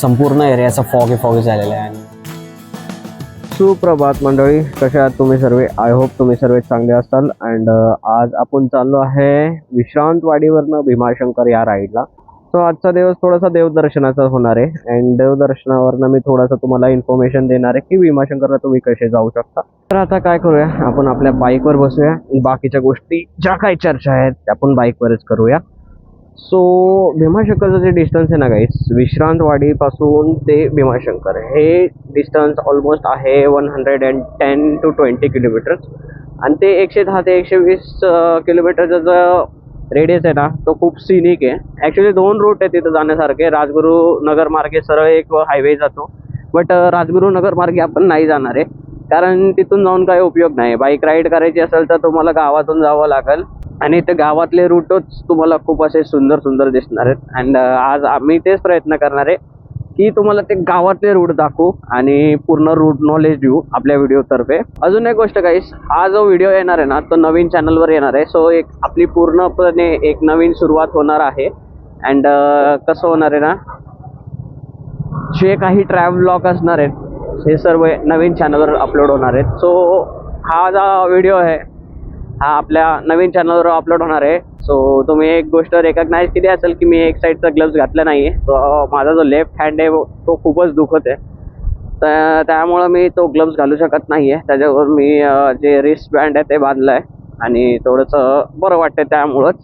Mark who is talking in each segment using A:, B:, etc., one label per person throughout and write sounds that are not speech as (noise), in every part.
A: संपूर्ण एरियाचा foggy foggy झालेला आहे. आणि
B: सुप्रभात मंडळी कशा आहात तुम्ही सर्व? आय होप तुम्ही सर्व चांगले असाल. अँड uh, आज आपण चाललो आहे विश्रांतवाडीवरनं भीमाशंकर या राईडला सो आजचा दिवस थोडासा देवदर्शनाचा होणार आहे. अँड देवदर्शनावरनं मी थोडासा तुम्हाला इन्फॉर्मेशन देणार आहे की भीमाशंकरला तुम्ही कसे जाऊ शकता. तर आता काय करूया? आपण आपल्या बाईकवर बसूया. बाकीच्या गोष्टी ज्या काही चर्चा आहेत त्या आपण बाईकवरच करूया. सो भीमाशंकरचं जे डिस्टन्स आहे ना गाईस विश्रांतवाडीपासून ते भीमाशंकर हे डिस्टन्स ऑलमोस्ट आहे one hundred and ten to twenty kilometres आणि ते एकशे दहा ते एकशे वीस किलोमीटरचा जो रेडियस आहे ना तो खूप सिनिक आहे. ॲक्च्युली दोन रूट आहे तिथं जाण्यासारखे. राजगुरू नगर मार्गे सरळ एक हायवे जातो. बट राजगुरू नगर मार्गे आपण नाही जाणार आहे. कारण तिथून जाऊन काही उपयोग नाही. बाईक राईड करायची असेल तर तुम्हाला गावातून जावं लागेल. आणि ते गावातले रूटच तुम्हाला खूप असे सुंदर सुंदर दिसणार आहेत. अँड आज आम्ही तेच प्रयत्न करणार आहे की तुम्हाला ते गावातले रूट दाखवू आणि पूर्ण रूट नॉलेज देऊ आपल्या व्हिडिओतर्फे अजून एक गोष्ट काही हा जो व्हिडिओ येणार आहे ना तो नवीन चॅनलवर येणार आहे. सो एक आपली पूर्णपणे एक नवीन सुरुवात होणार आहे. अँड कसं होणार आहे ना जे काही ट्रॅव्हल ब्लॉग असणार आहेत हे सर्व नवीन चॅनलवर अपलोड होणार आहेत. सो हा जो व्हिडिओ आहे हा आपल्या नवीन चॅनलवर अपलोड होणार आहे. सो तुम्ही एक गोष्ट रेकग्नाईज केली असेल की मी एक साईडचा ग्लव्स घातला नाही आहे तो माझा जो लेफ्ट हँड आहे तो खूपच दुखत आहे. तर त्यामुळं मी तो ग्लव्स घालू शकत नाही आहे त्याच्यावर मी जे रिस्ट बँड आहे ते बांधलं आहे आणि थोडंसं बरं वाटतं त्यामुळंच.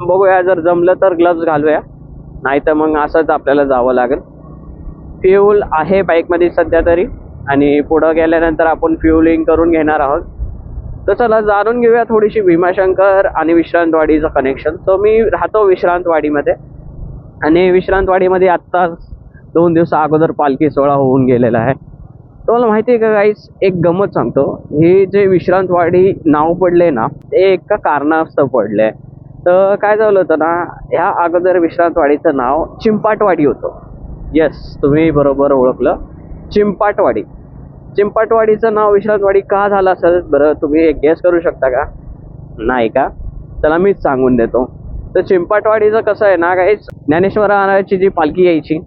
B: बघूया जर जमलं तर ग्लव्स घालूया. नाही तर मग असंच आपल्याला जावं लागेल. फ्यूल आहे बाईकमध्ये सध्या तरी. आणि पुढं गेल्यानंतर आपण फ्युलिंग करून घेणार आहोत. तर चला जाणून घेऊया थोडीशी भीमाशंकर आणि विश्रांतवाडीचं कनेक्शन तो मी राहतो विश्रांतवाडीमध्ये. आणि विश्रांतवाडीमध्ये आत्ताच दोन दिवसा अगोदर पालखी सोहळा होऊन गेलेला आहे. तुम्हाला माहिती आहे का गाईस एक गमत सांगतो. हे जे विश्रांतवाडी नाव पडले ना ते एका कारणास्तव पडले तर काय झालं होतं ना ह्या अगोदर विश्रांतवाडीचं नाव चिंपाटवाडी होतं. येस तुम्ही बरोबर ओळखलं. चिंपाटवाडी. चिंपाटवाडीचं नाव विश्रांतवाडी का झालं असेल? बरं तुम्ही एक गेस करू शकता का? नाही का? त्याला मीच सांगून देतो. तर चिंपाटवाडीचं कसं आहे ना काही ज्ञानेश्वर जी पालखी यायची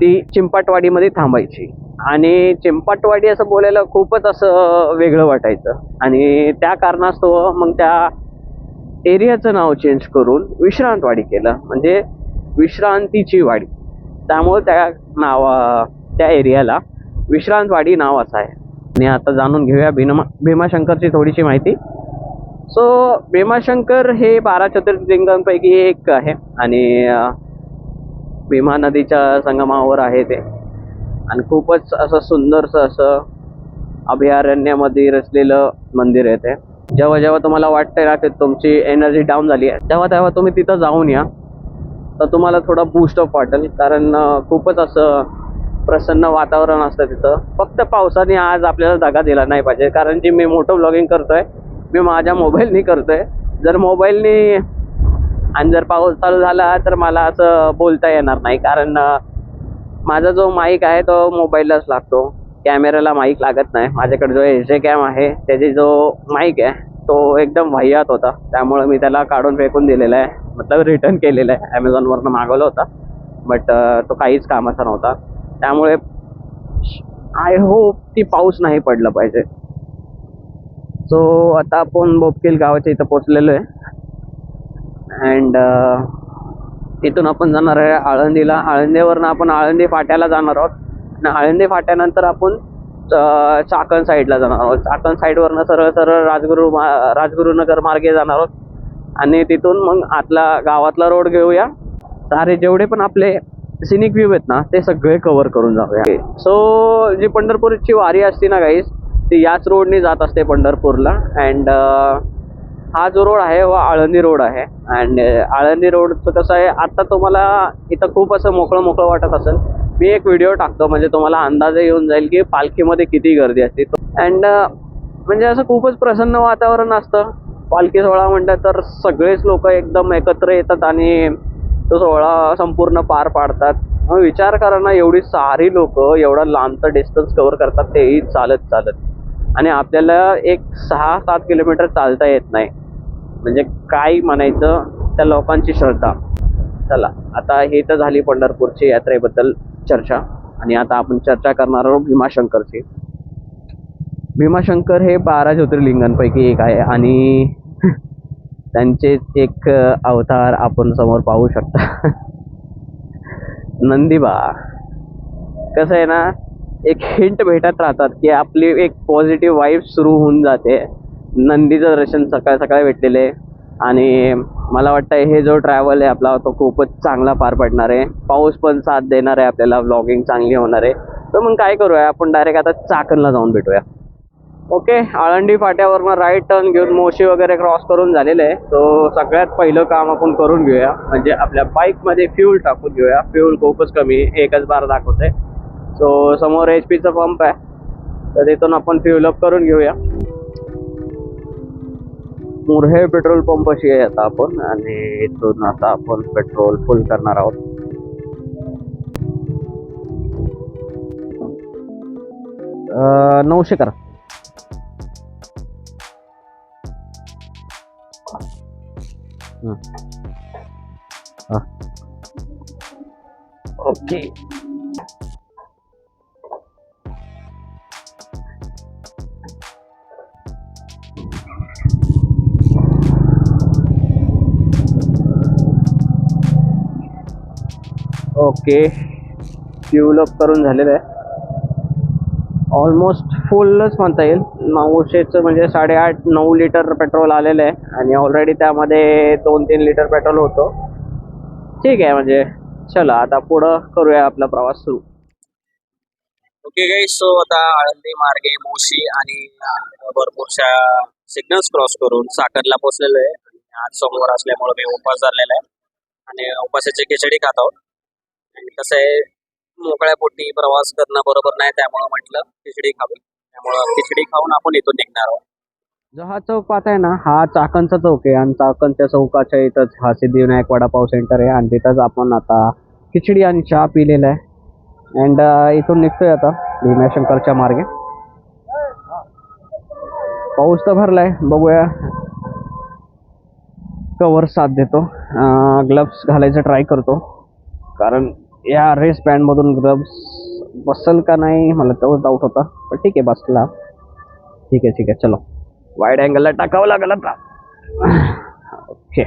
B: ती चिंपाटवाडीमध्ये थांबायची. आणि चिंपाटवाडी असं बोलायला खूपच असं वेगळं वाटायचं. आणि त्या कारणास्तव मग त्या एरियाचं नाव चेंज करून विश्रांतवाडी केलं. म्हणजे विश्रांतीची वाडी. त्यामुळे त्या नावा त्या एरियाला विश्रांतवाडी नाव असं आहे. आणि आता जाणून घेऊया भीमा भीमाशंकरची थोडीशी माहिती. सो भीमाशंकर हे बारा ज्योतिर्लिंगांपैकी एक आहे. आणि भीमा नदीच्या संगमावर आहे ते. आणि खूपच असं सुंदरसं असं अभयारण्यामध्ये रचलेलं मंदिर आहे ते. जेव्हा जेव्हा तुम्हाला वाटतंय ना की तुमची एनर्जी डाऊन झाली आहे तेव्हा तेव्हा तुम्ही तिथं जाऊन या. तर तुम्हाला थोडा बूस्ट ऑफ वाटेल. कारण खूपच असं प्रसन्न वातावरण असतं तिथं. फक्त पावसाने आज आपल्याला जागा दिला नाही पाहिजे. कारण जी मी मोठं ब्लॉगिंग करतोय. मी माझ्या मोबाईलनी करतोय. जर मोबाईलनी आणि जर पाऊस चालू झाला तर मला असं बोलता येणार नाही. कारण माझा जो माईक आहे तो मोबाईललाच लागतो. कॅमेऱ्याला माईक लागत नाही. माझ्याकडे जो एस जे कॅम आहे त्याची जो माईक आहे तो एकदम वाह्यात होता. त्यामुळे मी त्याला काढून फेकून दिलेला आहे. मतलब रिटर्न केलेला आहे. ॲमेझॉनवरनं मागवला होता. बट तो काहीच कामाचा नव्हता. त्यामुळे आय होप की पाऊस नाही पडला पाहिजे. सो आता आपण बोपकेल गावाच्या इथं पोचलेलो आहे. अँड तिथून आपण जाणार आहे आळंदीला. आळंदीवरनं आपण आळंदी फाट्याला जाणार आहोत. आणि आळंदी फाट्यानंतर आपण चाकण साईडला जाणार आहोत. चाकण साईडवरनं सरळ सरळ राजगुरू मा- राजगुरुनगर मार्गे जाणार आहोत. आणि तिथून मग आतला गावातला रोड घेऊया. सारे जेवढे पण आपले सिनिक व्ह्यू आहेत ना ते सगळे कव्हर करून जाऊया. सो जी पंढरपूरची वारी असते ना गाईस ती याच रोडने जात असते पंढरपूरला. अँड हा जो रोड आहे हा आळंदी रोड आहे. अँड आळंदी रोडचं कसं आहे आता तुम्हाला इथं खूप असं मोकळं मोकळं वाटत असेल. मी एक व्हिडिओ टाकतो म्हणजे तुम्हाला अंदाज येऊन जाईल की पालखीमध्ये किती गर्दी असते. अँड म्हणजे असं खूपच प्रसन्न वातावरण असतं. पालखी सोहळा म्हणतात तर सगळेच लोक एकदम एकत्र येतात आणि तो सोहळा संपूर्ण पार पाडतात. मग विचार करा ना एवढी सारी लोक एवढा लांबचा डिस्टन्स कव्हर करतात तेही चालत चालत. आणि आपल्याला एक सहा सात किलोमीटर चालता येत नाही. म्हणजे काय म्हणायचं? त्या लोकांची श्रद्धा. चला आता हे तर झाली पंढरपूरची यात्रेबद्दल चर्चा. आणि आता आपण चर्चा करणार आहोत भीमाशंकरची. भीमाशंकर हे बारा ज्योतिर्लिंगांपैकी एक आहे. आणि त्यांचे एक अवतार आपण समोर पाहू शकता. (laughs) नंदीबा. कसं आहे ना एक हिंट भेटत राहतात की आपली एक पॉझिटिव्ह वाईफ सुरू होऊन जाते. नंदीचं दर्शन सकाळ सकाळी भेटलेले. आणि मला वाटतं हे जो ट्रॅव्हल आहे आपला तो खूपच चांगला पार पडणार आहे. पाऊस पण साथ देणार आहे आपल्याला व्लॉगिंग चांगली होणार आहे. तर मग काय करूया आपण डायरेक्ट आता चाकणला जाऊन भेटूया. ओके आळंदी फाट्यावरनं राईट टर्न घेऊन मोशी वगैरे क्रॉस करून झालेलं आहे. तो सगळ्यात पहिलं काम आपण करून घेऊया. म्हणजे आपल्या बाईकमध्ये फ्यूल टाकून घेऊया. फ्यूल खूपच कमी आहे, एकच बार दाखवते सो समोर एच पीचा पंप आहे. तर तिथून आपण फ्यूल अप करून घेऊया. मुरहे पेट्रोल पंप अशी आहे आता आपण. आणि इथून आता आपण पेट्रोल फुल करणार आहोत. नऊशे करा. ओके. ओके. फ्यूल अप करून झालेलं आहे. ऑलमोस्ट फुलच म्हणता येईल. नऊशेचं म्हणजे साडेआठ नऊ लिटर पेट्रोल आलेलं आहे. आणि ऑलरेडी त्यामध्ये दोन तीन लिटर पेट्रोल होतो. ठीक आहे म्हणजे चला आता पुढं करूया आपला प्रवास सुरू.
C: ओके काही सो आता आळंदी मार्गे मोशी आणि भरपूरशा सिग्नल्स क्रॉस करून साखरला पोहोचलेलो आहे. आणि आज सोमवार असल्यामुळे मी उपास धरलेला आहे. आणि उपासाची खिचडी खात आहोत. आणि कसं आहे मोकळ्या पोटी प्रवास करणं बरोबर नाही त्यामुळं म्हटलं खिचडी खावी त्यामुळं खिचडी खाऊन आपण इथून निघणार आहोत.
B: जो हा चौक पाहताय ना हा चाकणचा चौक आहे आणि चाकणच्या चौकाच्या इथंच हा सिद्धिविनायक वडापाव सेंटर आहे आणि तिथंच आपण आता खिचडी आणि चहा पिलेला आहे. अँड इथून निघतोय आता भीमाशंकरच्या मार्गे. पाऊस तर भरलाय बघूया. कवर साथ देतो. ग्लव्स घालायचं ट्राय करतो. कारण या रेस बँडमधून ग्लव्स बसल का नाही? मला तेवढं डाऊट होता. पण ठीक आहे बसला. ठीक आहे ठीक आहे. चलो. वाईड अँगलला टाकावं लागेल आता. ओके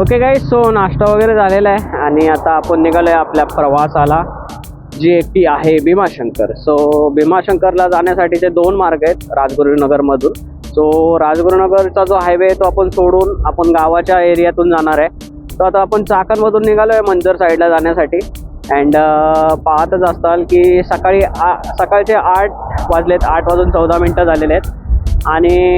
B: ओके गाई सो नाश्ता वगैरे झालेला आहे. आणि आता आपण निघालोय आपल्या प्रवासाला जी एकटी आहे भीमाशंकर. सो भीमाशंकरला जाण्यासाठीचे दोन मार्ग आहेत राजगुरुनगरमधून. सो राजगुरुनगरचा जो हायवे आहे तो आपण सोडून आपण गावाच्या एरियातून जाणार आहे. तो आता आपण चाकणमधून निघालोय मंजर साईडला जाण्यासाठी. अँड uh, पाहतच असताल की सकाळी आ सकाळचे आठ वाजलेत आठ वाजून चौदा मिनटं झालेले आहेत. आणि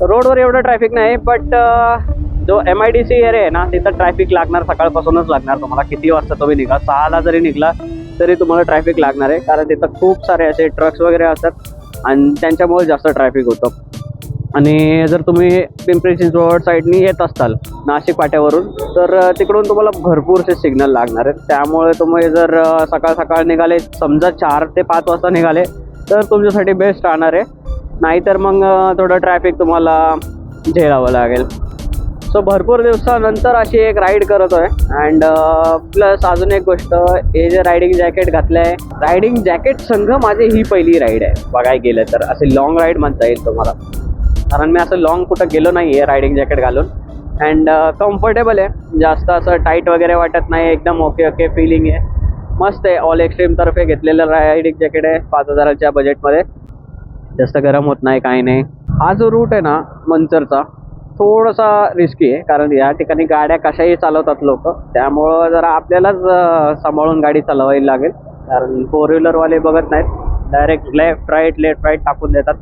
B: रोडवर एवढं ट्रॅफिक नाही बट uh, जो M I D C area आहे ना तिथं ट्रॅफिक लागणार सकाळपासूनच लागणार तुम्हाला. किती वाजता तुम्ही निघा सहाला जरी निघला तरी तुम्हाला ट्रॅफिक लागणार आहे. कारण तिथं खूप सारे असे ट्रक्स वगैरे असतात आणि त्यांच्यामुळे जास्त ट्रॅफिक होतं. आणि जर तुम्ही पिंपरी चिंचवड साईडनी येत असताल नाशिक पाट्यावरून तर तिकडून तुम्हाला भरपूरसे सिग्नल लागणार आहेत. त्यामुळे तुम्ही जर सकाळ सकाळ निघाले समजा चार ते पाच वाजता निघाले तर तुमच्यासाठी बेस्ट राहणार आहे. नाहीतर मग थोडं ट्रॅफिक तुम्हाला झेलावं लागेल. सो भरपूर दिवसानंतर अशी एक राईड करत आहे. अँड प्लस अजून एक गोष्ट हे जे रायडिंग जॅकेट घातलं आहे रायडिंग जॅकेट संघ माझी ही पहिली राईड आहे. बघाय गेलं तर असे लॉंग राईड म्हणता येईल तुम्हाला. कारण मी असं लॉंग कुठं गेलो नाही आहे रायडिंग जॅकेट घालून अँड कम्फर्टेबल uh, आहे. जास्त असं टाईट वगैरे वाटत नाही. एकदम ओके ओके फिलिंग आहे. मस्त आहे. ऑल एक्स्ट्रीम तर्फे घेतलेलं रायडिंग जॅकेट आहे. पाच हजाराच्या बजेटमध्ये जास्त गरम होत नाही काही नाही. हा जो रूट आहे ना मंचरचा थोडासा रिस्की आहे. कारण या ठिकाणी गाड्या कशाही चालवतात लोक. त्यामुळं जरा आपल्यालाच सांभाळून गाडी चालवावी लागेल. कारण फोर व्हीलरवाले बघत नाहीत. Direct left right left right टाकून देतात.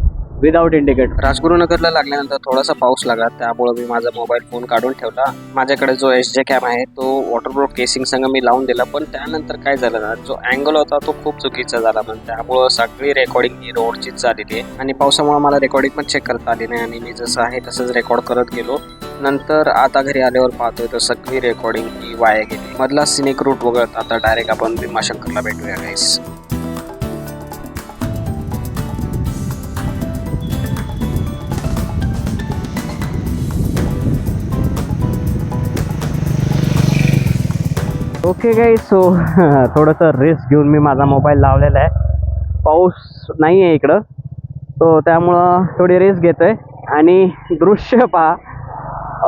B: विदाऊट इंडिकेटर
C: राजगुरुनगरला लागल्यानंतर थोडासा पाऊस लागला. त्यामुळे मी माझा मोबाईल फोन काढून ठेवला. माझ्याकडे जो एस जे कॅम आहे तो वॉटरप्रूफ केसिंग संग मी लावून दिला. पण त्यानंतर काय झालं ना जो अँगल होता तो खूप चुकीचा झाला. पण त्यामुळं सगळी रेकॉर्डिंग ही रोडचीच झालेली आहे. आणि पावसामुळे मला रेकॉर्डिंग पण चेक करता आली नाही. आणि मी जसं आहे तसंच रेकॉर्ड करत गेलो. नंतर आता घरी आल्यावर पाहतोय तर सगळी रेकॉर्डिंग ही वाया गेली. मधला सिनिक रूट वगळत आता डायरेक्ट आपण भीमाशंकरला भेटूया गाईस
B: ओके काही सो थोडंसं रिस्क घेऊन मी माझा मोबाईल लावलेला आहे. पाऊस नाही आहे इकडं. तो त्यामुळं थोडी रिस्क आहे आणि दृश्य पहा.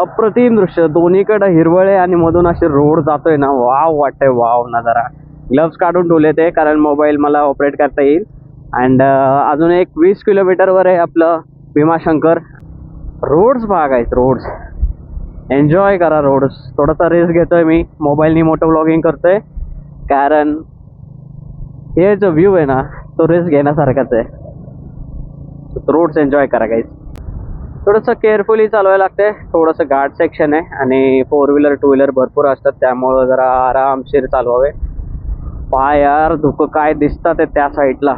B: अप्रतिम दृश्य. दोन्हीकडं हिरवळे आणि मधून असे रोड जातोय ना. वाव वाटतंय वाव ना जरा ग्लव्स काढून ठेवले ते कारण मोबाईल मला ऑपरेट करता येईल. अँड अजून एक वीस किलोमीटरवर आहे आपलं भीमाशंकर. रोड्स आहेत रोड्स एन्जॉय करा रोड्स. थोडासा रिस्क घेतोय मी. मोबाईलनी मोठं ब्लॉगिंग करतोय. कारण हे जो व्ह्यू आहे ना तो रिस्क घेण्यासारखाच आहे. रोड्स एन्जॉय करा काहीच थोडंसं केअरफुली चालवायला लागते थोडंसं गार्ड सेक्शन आहे आणि फोर व्हीलर टू व्हीलर भरपूर असतात. त्यामुळं जरा आरामशीर चालवावे. पाय यार धुकं काय दिसतात आहे त्या साईडला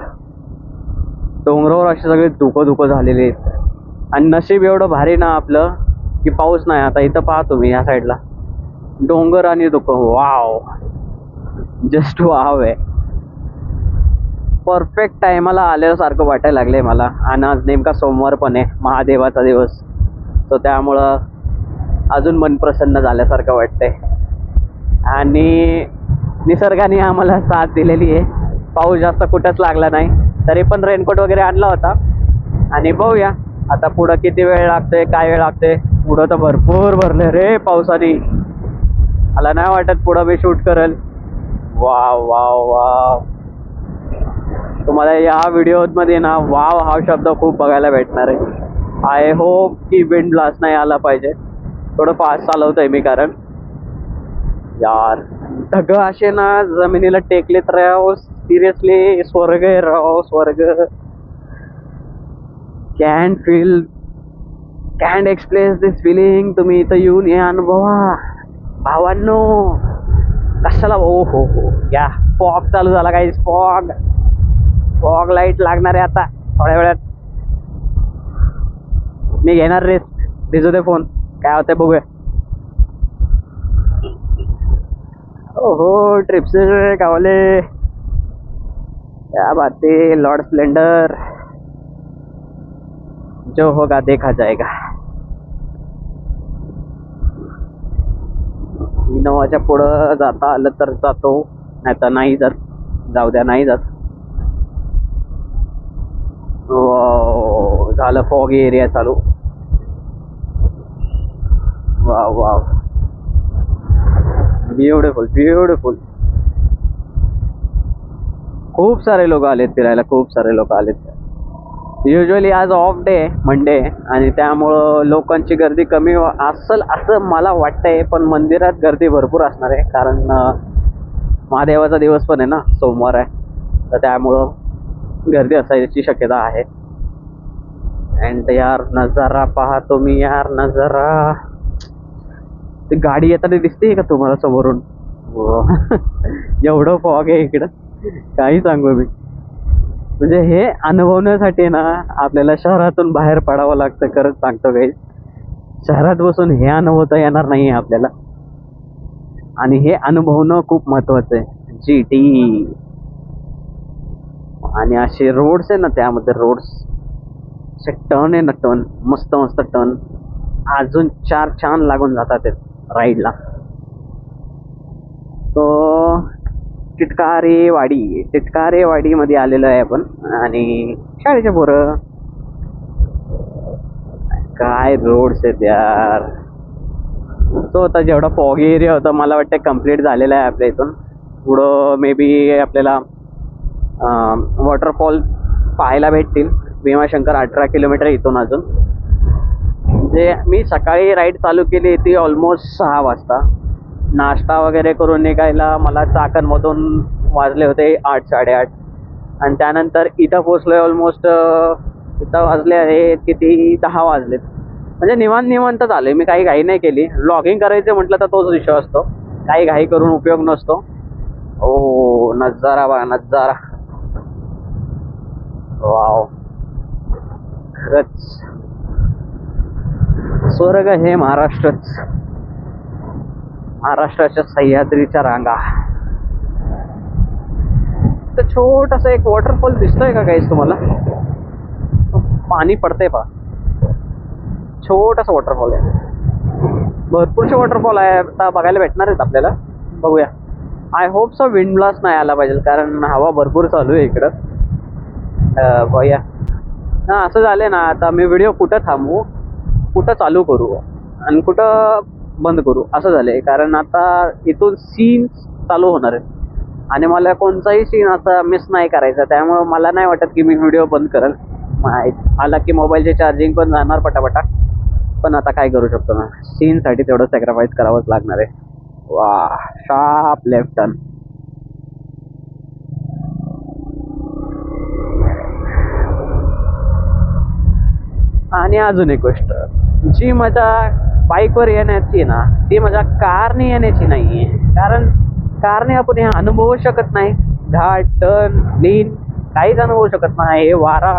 B: डोंगरावर अशी सगळी धुकं धुकं झालेली आहेत. आणि नशीब एवढं भारी ना आपलं. की पाऊस नाही आता इथं पाहतो मी या साईडला डोंगर आणि धुकं वाव जस्ट वाव आहे. परफेक्ट टायमाला आल्यासारखं वाटायला लागले मला. आणि आज नेमका सोमवार पण आहे महादेवाचा दिवस. तर त्यामुळं अजून मन प्रसन्न झाल्यासारखं वाटतंय. आणि निसर्गाने आम्हाला साथ दिलेली आहे. पाऊस जास्त कुठंच लागला नाही. तरी पण रेनकोट वगैरे आणला होता. आणि बघूया आता पुढं किती वेळ लागतोय काय वेळ लागतोय. पुढं तर भरपूर भरले रे पावसाने. मला नाही वाटत पुढं मी शूट करेल. Wow wow wow. तुम्हाला या व्हिडिओमध्ये ना वाव हा शब्द खूप बघायला भेटणार आहे. आय होप की विंड ब्लास्ट नाही आला पाहिजे. थोडं फास्ट चालवतोय मी कारण. यार ढग असे ना जमिनीला टेकलेत राहो सिरियसली स्वर्ग आहे राहो स्वर्ग. Can feel can't express this feeling तुम्ही इथं येऊन हे अनुभवा. भावांनो कशाला हो हो हो? या फॉग चालू झाला काही फॉग फॉग लाइट लागणार आहे आता थोड्या वेळात. मी घेणार रे दिसू दे फोन काय होतंय बघूया. हो ट्रिप्स कावले. क्या बात है लॉर्ड स्प्लेंडर जो होगा देखा जाएगा. इनोवाच्या पुढं जाता आलं तर जातो नाही तर नाही जात. जाऊ द्या नाही जात. झालं फॉग एरिया चालू. Wow wow. Beautiful beautiful. खूप सारे लोक आलेत फिरायला खूप सारे लोक आलेत. युजली आज ऑफ डे मंडे आणि त्यामुळं लोकांची गर्दी कमी असेल असं मला वाटतंय पण मंदिरात गर्दी भरपूर असणार आहे. कारण महादेवाचा दिवस पण आहे ना सोमवार आहे. तर त्यामुळं गर्दी असायची शक्यता आहे. अँड यार नजारा पहा तुम्ही यार नजारा. ती गाडी येताना दिसते का तुम्हाला समोरून? व. (laughs) एवढं फॉग आहे इकडं. काही सांगू मी. म्हणजे हे अनुभवण्यासाठी ना आपल्याला शहरातून बाहेर पडावं लागतं खरंच सांगतो काही शहरात बसून हे अनुभवता येणार नाही आपल्याला. आणि हे अनुभवणं खूप महत्वाचं आहे. जी टी आणि असे रोड्स आहे ना त्यामध्ये रोड्स असे टर्न आहे ना टर्न मस्त मस्त टर्न अजून चार छान लागून जातात राईडला तो चिटकारेवाडी वाडी आलेलो आहे आपण. आणि शाळेच्या पोरं. काय रोड्स आहेत यार. तो आता जेवढा फॉग एरिया होता मला वाटतं कंप्लीट झालेला आहे आपल्या इथून. पुढं मे बी आपल्याला वॉटरफॉल पाहायला भेटतील. भीमाशंकर अठरा किलोमीटर इथून अजून. म्हणजे मी सकाळी राईड चालू केली ती ऑलमोस्ट सहा वाजता. नाश्ता वगैरे करून निघायला मला चाकणमधून वाजले होते आठ साडेआठ. आणि त्यानंतर इथं पोचलोय ऑलमोस्ट इथं वाजले आहेत किती? दहा वाजलेत. म्हणजे निवांत निवांत आले मी काही घाई नाही केली. लॉगिंग करायचं म्हटलं तर तोच विषय असतो. काही घाई करून उपयोग नसतो. ओ नजारा बा नजारा. वाव. खरंच. स्वर्ग हे महाराष्ट्रच. महाराष्ट्राच्या सह्याद्रीच्या रांगा. तर छोटासा एक वॉटरफॉल दिसतोय का काहीच तुम्हाला? पाणी पडतंय पा छोटासा वॉटरफॉल आहे. भरपूरसे वॉटरफॉल आहे. आता बघायला भेटणार आहेत आपल्याला. बघूया. I hope so wind blast नाही आला पाहिजे कारण हवा भरपूर चालू आहे इकडं. बघूया. हा असं झालं ना आता मी व्हिडिओ कुठं थांबू कुठं चालू करू? आणि कुठं बंद करू. असं झालंय. कारण आता इथून सीन चालू होणार आहे. आणि मला कोणताही सीन असा मिस नाही करायचा. त्यामुळं मला नाही वाटत की मी व्हिडिओ बंद करेल. आला की मोबाईलचे चार्जिंग पण जाणार पटापटा. पण आता काय करू शकतो ना? सीनसाठी तेवढं सॅक्रिफाईस करावंच लागणार आहे. वा शार्प लेफ्ट टर्न आणि अजून एक गोष्ट. जी मजा बाईकवर येण्याची ना ती मजा कारने येण्याची नाही आहे कारण कारने आपण हे अनुभवू शकत नाही. घाट टन लीन काहीच अनुभवू शकत नाही. हे वारा.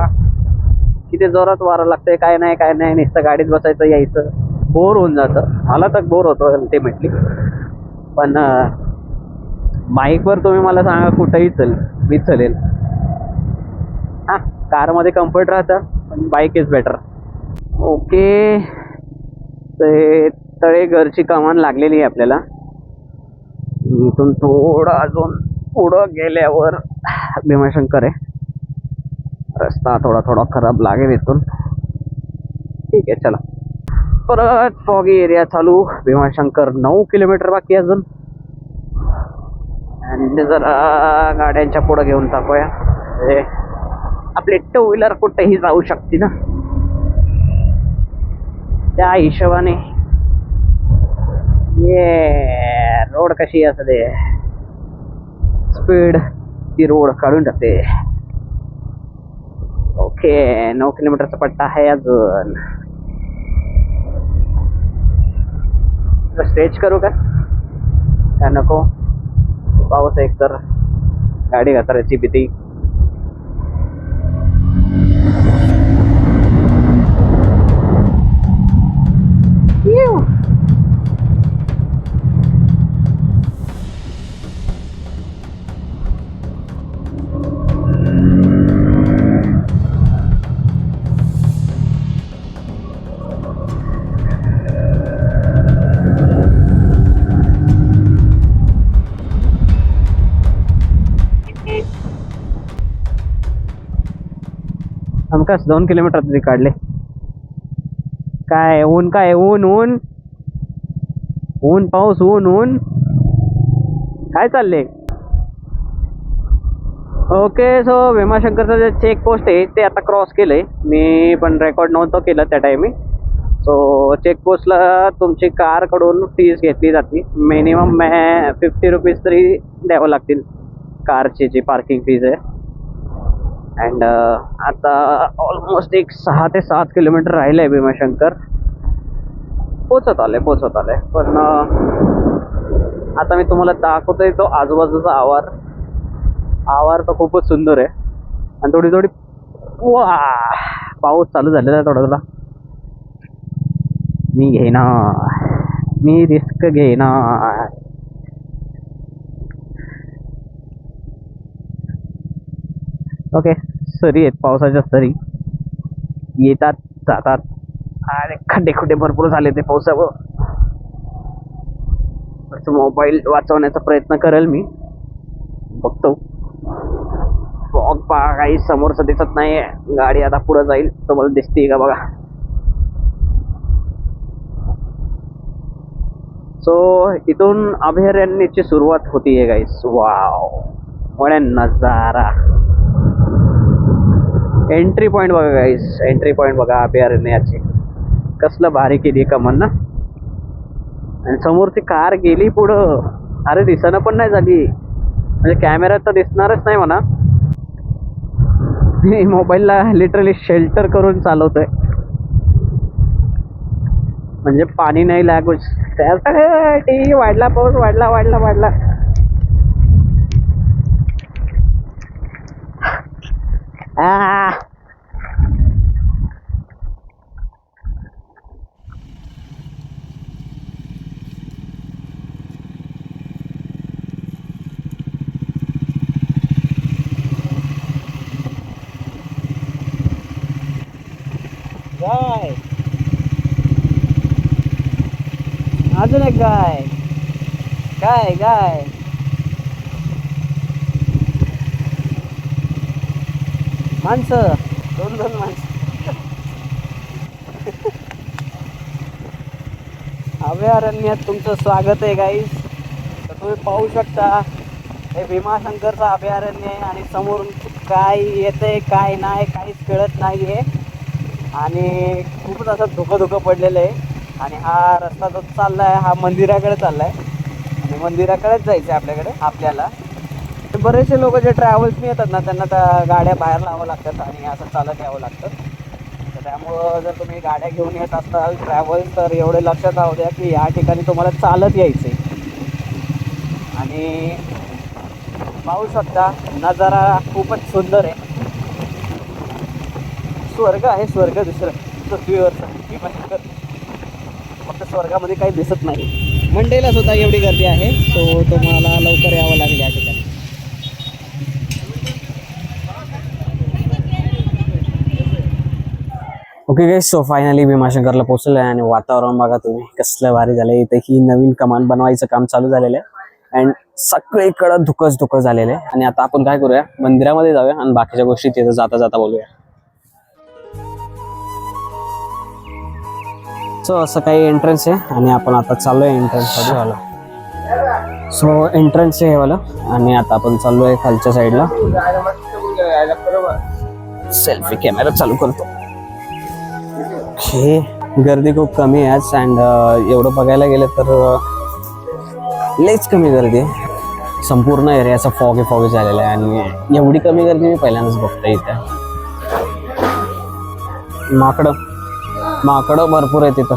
B: किती जोरात वारा लागतंय काय नाही काय नाही. नुसतं गाडीत बसायचं यायचं. बोर होऊन जातं. मला तर बोर होतो अल्टिमेटली पण बाईकवर तुम्ही मला सांगा कुठंही चल मी चलेल. हां कारमध्ये कम्फर्ट राहतं पण बाईक इज बेटर ओके ते तळेघरची कमान लागलेली आहे आपल्याला. इथून थोडं अजून पुढं गेल्यावर भीमाशंकर आहे. रस्ता थोडा थोडा खराब लागेल इथून. ठीक आहे चला. परत फॉगी एरिया चालू. भीमाशंकर नऊ किलोमीटर बाकी अजून. आणि जरा गाड्यांच्या पुढं घेऊन टाकूया. आपली टू व्हीलर कुठेही जाऊ शकते ना. त्या हिशोबाने. ये रोड कशी असते? स्पीड ती रोड काढून टाकते. ओके नऊ किलोमीटरचा पट्टा आहे अजून. स्ट्रेच करू का? नको? पाऊस एक तर. गाडी घातरायची भीती. Ew. हमकास दोन किलोमीटर तरी काढले काय ऊन काय ऊन ऊन. ऊन पाऊस ऊन ऊन. काय चालले ओके सो भीमाशंकरचं जे चेक पोस्ट आहे ते आता क्रॉस केलंय. मी पण रेकॉर्ड नव्हतं केलं त्या टायमी सो चेक पोस्टला तुमची कारकडून फीज घेतली जाते. मिनिमम मॅ फिफ्टी रुपीज तरी द्यावं लागतील. कारची जी पार्किंग फीज आहे. अँड uh, आता ऑलमोस्ट एक सहा ते सात किलोमीटर राहिलं आहे भीमाशंकर. पोचत आले पोचत आले पण uh, आता मी तुम्हाला दाखवतोय तो आजूबाजूचा आवार. आवार तर खूपच सुंदर आहे. आणि थोडी थोडी वा पाऊस चालू झालेला आहे थोडा थोडा. मी घेणार. मी रिस्क घेणार. ओके. सरी आहेत पावसाच्या सरी. येतात जातात. आणि खड्डे खुड्डे भरपूर झाले ते पावसावर. मोबाईल वाचवण्याचा प्रयत्न करेल मी. बघतो. बॉग पहा काही समोरचं दिसत नाही गाडी आता पुढे जाईल. तुम्हाला दिसते का बघा. सो इथून अभयारण्याची सुरुवात होतीये गाईस वाव मोड्या नजारा. एंट्री पॉईंट बघा गाईस एंट्री पॉईंट बघा अभयारण्याचे. कसलं भारी केली कमन ना. आणि समोरची कार गेली पुढं. अरे दिसणं पण नाही झाली. म्हणजे कॅमेऱ्यात तर दिसणारच नाही म्हणा. मी मोबाईलला लिटरली शेल्टर करून चालवतोय. म्हणजे पाणी नाही लागू त्यासाठी वाढला पाऊस वाढला वाढला वाढला. आ गाय अजून एक गाय गाय माणसं. दोन दोन माणसं. अभयारण्यात तुमचं स्वागत आहे गाईस तर तुम्ही पाहू शकता हे भीमाशंकरचं अभयारण्य आहे आणि समोरून काय येतंय काय नाही काहीच कळत नाही आहे आणि खूपच असं धुकं धुकं पडलेलं आहे. आणि हा रस्ता जो चालला आहे हा मंदिराकडे चालला आहे आणि मंदिराकडेच जायचं आहे आपल्याकडे आपल्याला. तर बरेचसे लोक जे ट्रॅव्हल्सनी येतात ना त्यांना त्या गाड्या बाहेर लावावं लागतात आणि असं चालत यावं लागतं. तर त्यामुळं जर तुम्ही गाड्या घेऊन येत असाल ट्रॅव्हल्स तर एवढे लक्षात राहू द्या की या ठिकाणी तुम्हाला चालत यायचं आहे आणि पाहू शकता नजारा खूपच सुंदर आहे. स्वर्ग आहे स्वर्ग दुसरं पृथ्वीवरचं फक्त स्वर्गामध्ये काही दिसत नाही. मंडेला सुद्धा एवढी गर्दी आहे सो तुम्हाला लवकर यावं लागेल या ठिकाणी.
A: ओके गाईस सो फायनली भीमाशंकरला पोहोचलो आहे आणि वातावरण बघा तुम्ही कसलं भारी झालंय. इथे ही नवीन कमान बनवायचं काम चालू झालेलं आहे. अँड सगळीकडं धुकच धुकं झालेलं आहे. आणि आता आपण काय करूया? मंदिरामध्ये जाऊया आणि बाकीच्या गोष्टी तिथं जाता जाता बोलूया. सो असं काही एंट्रन्स आहे आणि आपण आता चाललोय एंट्रन्समध्ये. वाला सो एंट्रन्स आहे हे वाला. आणि आता आपण चाललोय खालच्या साईडला सेल्फी कॅमेरा चालू करतो. हे गर्दी खूप कमी आहे आज. अँड एवढं बघायला गेलं तर लईच लयच कमी गर्दी आहे. संपूर्ण एरियाचा फॉगी फॉगी झालेला आहे. आणि एवढी कमी गर्दी मी पहिल्यांदाच बघतोय इथे. माकडं माकडं भरपूर आहे तिथं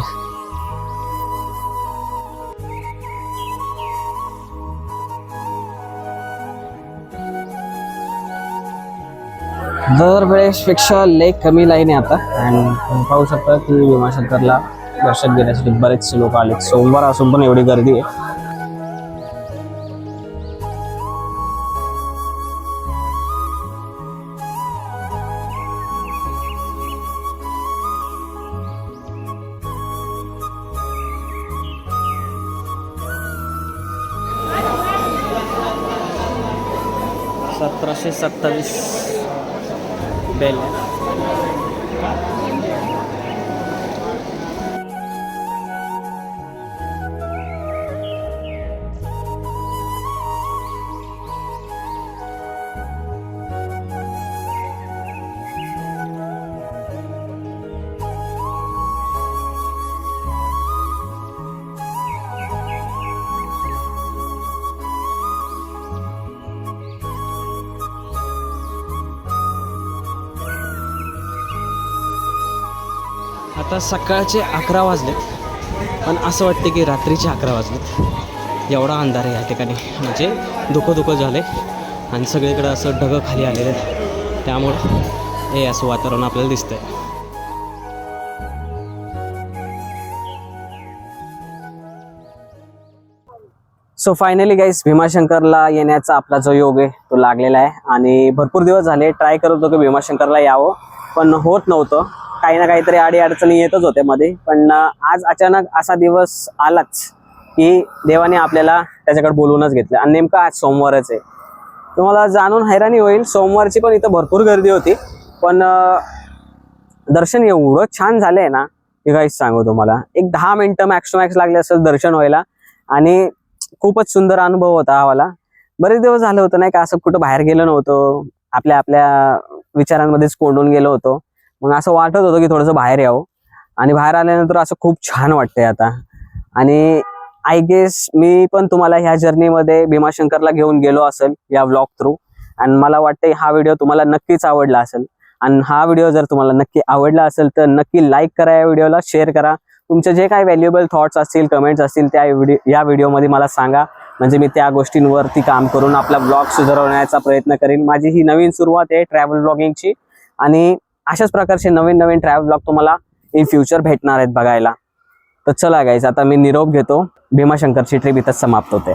A: दरवेळेसपेक्षा लय कमी लाईन आहे आता. आणि पाहू शकता की भीमाशंकरला दर्शन घेण्यासाठी बरेचसे लोक आले सोमवार असून पण एवढी गर्दी आहे. सतराशे सत्तावीस.
D: Bella. सकाळचे अकरा वाजलेत पण असं वाटते की रात्रीचे अकरा वाजलेत. एवढा अंधार आहे या ठिकाणी. म्हणजे धुकं धुकं झाले आणि सगळीकडे असं ढगं खाली आलेले आहेत. त्यामुळं हे असं वातावरण आपल्याला दिसतंय.
A: सो फायनली गाईस भीमाशंकरला येण्याचा आपला जो योग आहे तो लागलेला आहे. आणि भरपूर दिवस झाले ट्राय करत होतो की भीमाशंकरला यावं पण होत नव्हतं. काही ना काहीतरी अडी अडचणी येतच होते मध्ये. पण आज अचानक असा दिवस आलाच की देवाने आपल्याला त्याच्याकडे बोलवूनच घेतलं. आणि नेमकं आज सोमवारच आहे. तुम्हाला जाणून हैराणी होईल सोमवारची पण इथं भरपूर गर्दी होती. पण दर्शन एवढं छान झालंय ना हे काहीच सांगू तुम्हाला. एक दहा मिनिटं मॅक्स टू मॅक्स लागले असेल दर्शन व्हायला. आणि खूपच सुंदर अनुभव होता हा मला बरेच दिवस झालं होतं नाही का असं कुठं बाहेर गेलो नव्हतो. आपल्या आपल्या विचारांमध्येच कोंडून गेलो होतो. मग असं वाटत होतं की थोडंसं बाहेर यावं. आणि बाहेर आल्यानंतर असं खूप छान वाटतंय आता. आणि आय गेस मी पण तुम्हाला ह्या जर्नीमध्ये भीमाशंकरला घेऊन गेलो असेल या व्लॉग थ्रू आणि मला वाटतं हा व्हिडिओ तुम्हाला नक्कीच आवडला असेल. आणि हा व्हिडिओ जर तुम्हाला नक्की आवडला असेल तर नक्की लाईक करा या व्हिडिओला शेअर करा. तुमचे जे काही व्हॅल्युएबल थॉट्स असतील कमेंट्स असतील त्या व्हिडिओ या व्हिडिओमध्ये मला सांगा. म्हणजे मी त्या गोष्टींवरती काम करून आपला ब्लॉग सुधारवण्याचा प्रयत्न करेन. माझी ही नवीन सुरुवात आहे ट्रॅव्हल ब्लॉगिंगची आणि अशाच प्रकारचे नवीन नवीन ट्रॅव्हल ब्लॉग तुम्हाला इन फ्युचर भेटणार आहेत बघायला. तर चला गाईज आता मी निरोप घेतो. भीमाशंकरची ट्रिप इथंच समाप्त होते.